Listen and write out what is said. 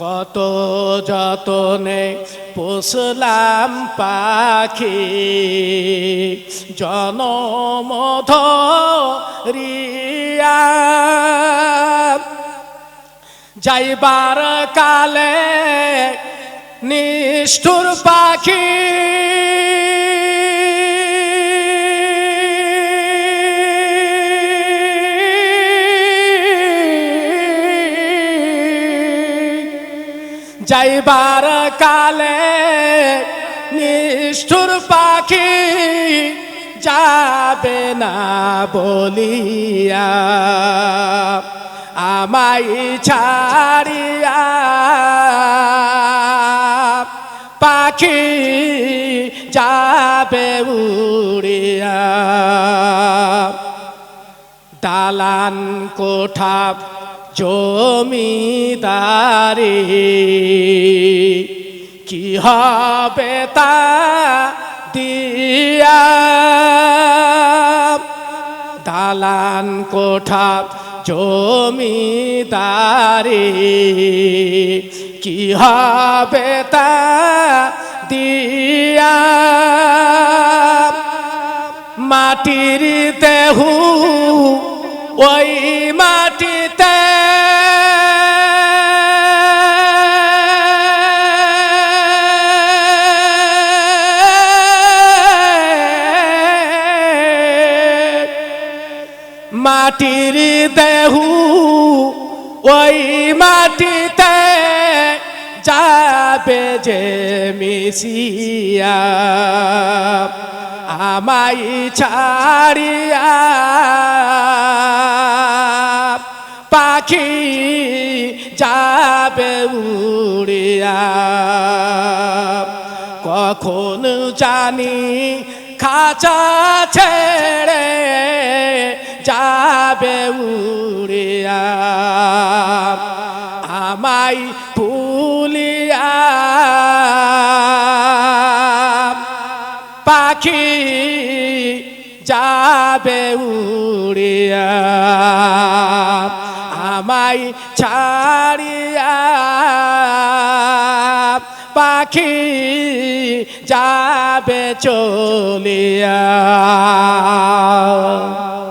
কত যতনে পোষলাম পাখি জনমধ রিয়া যাইবার কালে নিষ্ঠুর পাখি যাইবার কালে নিষ্ঠুর পাখি যাবে না বলিয়া। আমাই ছাড়িয়া পাখি যাবে উড়িয়া। দালান কোঠা জমিদারি। কি হবে তা দিয়া দালান কোঠা জমিদারি। কি হবে তা দিয়া মাটির দেহু ওই মাটিতে মাটির দেহু, ওই মাটিতে যাবে যে মিশিয়া। আমাই ছাড়িয়া পাখি যাবে উড়িয়া। কখন জানি খাঁচা ছেড়ে যাবে উড়িয়া আমাই ভুলিয়া পাখি যাবে উড়িয়া আমাই ছাড়িয়া পাখি যাবে চলিয়া